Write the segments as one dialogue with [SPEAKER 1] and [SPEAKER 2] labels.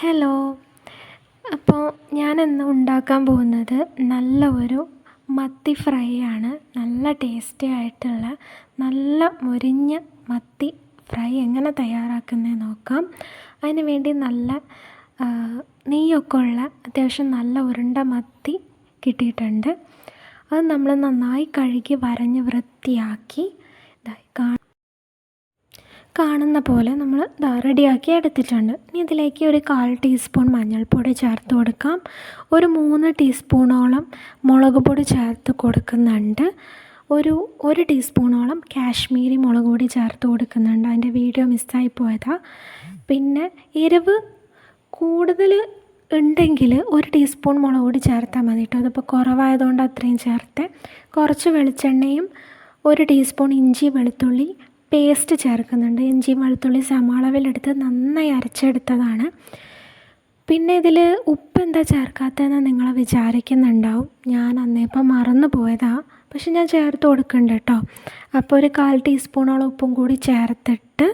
[SPEAKER 1] Hello. അപ്പോൾ ഞാനിന്ന് ഉണ്ടാക്കാൻ പോകുന്നത് നല്ല ഒരു മത്തി ഫ്രൈ ആണ് നല്ല ടേസ്റ്റി ആയിട്ടുള്ള നല്ല മുരിഞ്ഞ മത്തി ഫ്രൈ എങ്ങനെ തയ്യാറാക്കുന്നത് നോക്കാം. അതിന് വേണ്ടി നല്ല നെയ്യൊക്കെ ഉള്ള അത്യാവശ്യം നല്ല ഉരുണ്ട മത്തി കിട്ടിയിട്ടുണ്ട്. അത് നമ്മൾ നന്നായി കഴുകി വരഞ്ഞ് വൃത്തിയാക്കി. ഇതായി കാണുന്ന പോലെ നമ്മൾ ദാ റെഡിയാക്കി എടുത്തിട്ടുണ്ട്. ഇനി ഇതിലേക്ക് ഒരു കാൽ ടീസ്പൂൺ മഞ്ഞൾപ്പൊടി ചേർത്ത് കൊടുക്കാം. ഒരു മൂന്ന് ടീസ്പൂണോളം മുളക് പൊടി ചേർത്ത് കൊടുക്കുന്നുണ്ട്. ഒരു ഒരു ടീസ്പൂണോളം കാശ്മീരി മുളക് പൊടി ചേർത്ത് കൊടുക്കുന്നുണ്ട്. അതിന്റെ വീഡിയോ മിസ്സായി പോയതാണ് പിന്നെ എരിവ് കൂടുതൽ ഉണ്ടെങ്കിൽ ഒരു ടീസ്പൂൺ മുളക് പൊടി ചേർത്താൽ മതി കേട്ടോ. അതിപ്പോൾ കുറവായതുകൊണ്ട് അത്രയും ചേർത്ത് കുറച്ച് വെളിച്ചെണ്ണയും ഒരു ടീസ്പൂൺ ഇഞ്ചി വെളുത്തുള്ളി പേസ്റ്റ് ചേർക്കുന്നുണ്ട്. ഇഞ്ചി വെളുത്തുള്ളി സമാളവിലെടുത്ത് നന്നായി അരച്ചെടുത്തതാണ്. പിന്നെ ഇതിൽ ഉപ്പ് എന്താ ചേർക്കാത്തതെന്ന് നിങ്ങൾ വിചാരിക്കുന്നുണ്ടാവും. ഞാൻ അന്നേപ്പം മറന്നു പോയതാണ് പക്ഷെ ഞാൻ ചേർത്ത് കൊടുക്കുന്നുണ്ട് കേട്ടോ. അപ്പോൾ ഒരു കാൽ ടീസ്പൂണോളം ഉപ്പും കൂടി ചേർത്തിട്ട്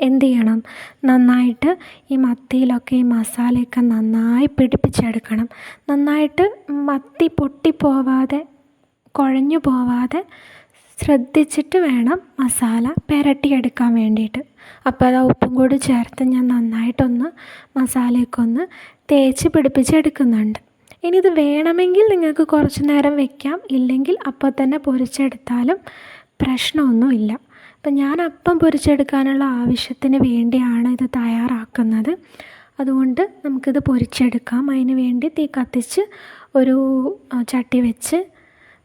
[SPEAKER 1] എന്ത് ചെയ്യണം? നന്നായിട്ട് ഈ മത്തിയിലൊക്കെ ഈ മസാലയൊക്കെ നന്നായി പിടിപ്പിച്ചെടുക്കണം. നന്നായിട്ട് മത്തി പൊട്ടിപ്പോവാതെ കുഴഞ്ഞു പോവാതെ ശ്രദ്ധിച്ചിട്ട് വേണം മസാല പുരട്ടിയെടുക്കാൻ വേണ്ടിയിട്ട്. അപ്പോൾ അത് ഉപ്പും കൂടി ചേർത്ത് ഞാൻ നന്നായിട്ടൊന്ന് മസാലയൊക്കെ ഒന്ന് തേച്ച് പിടിപ്പിച്ചെടുക്കുന്നുണ്ട്. ഇനി ഇത് വേണമെങ്കിൽ നിങ്ങൾക്ക് കുറച്ച് നേരം വെക്കാം. ഇല്ലെങ്കിൽ അപ്പോൾ തന്നെ പൊരിച്ചെടുത്താലും പ്രശ്നമൊന്നുമില്ല. അപ്പം ഞാൻ അപ്പം പൊരിച്ചെടുക്കാനുള്ള ആവശ്യത്തിന് വേണ്ടിയാണ് ഇത് തയ്യാറാക്കുന്നത്. അതുകൊണ്ട് നമുക്കിത് പൊരിച്ചെടുക്കാം. അതിന് വേണ്ടി തീ കത്തിച്ച് ഒരു ചട്ടി വെച്ച്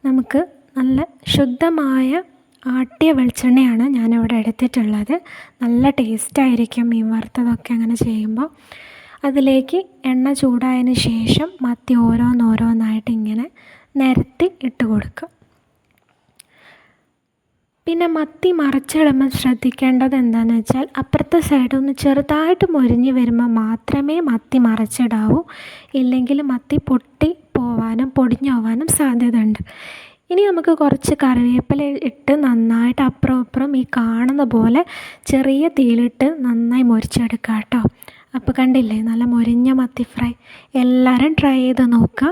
[SPEAKER 1] നമുക്ക് നല്ല ശുദ്ധമായ ആട്ടിയ വെളിച്ചെണ്ണയാണ് ഞാനിവിടെ എടുത്തിട്ടുള്ളത്. നല്ല ടേസ്റ്റായിരിക്കും മീൻ വറുത്തതൊക്കെ അങ്ങനെ ചെയ്യുമ്പോൾ. അതിലേക്ക് എണ്ണ ചൂടായതിന് ശേഷം മത്തി ഓരോന്നോരോന്നായിട്ട് ഇങ്ങനെ നിരത്തി ഇട്ട് കൊടുക്കുക. പിന്നെ മത്തി മറിച്ചിടുമ്പോൾ ശ്രദ്ധിക്കേണ്ടത് എന്താണെന്ന് വെച്ചാൽ അപ്പുറത്തെ സൈഡ് ഒന്ന് ചെറുതായിട്ട് മുരിഞ്ഞ് വരുമ്പോൾ മാത്രമേ മത്തി മറിച്ചിടാവൂ. ഇല്ലെങ്കിൽ മത്തി പൊട്ടി പോവാനും പൊടിഞ്ഞു പോവാനും സാധ്യതയുണ്ട്. ഇനി നമുക്ക് കുറച്ച് കറിവേപ്പില ഇട്ട് നന്നായിട്ട് അപ്പുറം അപ്പുറം ഈ കാണുന്ന പോലെ ചെറിയ തീയിലിട്ട് നന്നായി മുരിച്ചെടുക്കാം കേട്ടോ. അപ്പോൾ കണ്ടില്ലേ? നല്ല മുരിഞ്ഞ മത്തി ഫ്രൈ. എല്ലാവരും ട്രൈ ചെയ്ത് നോക്കുക.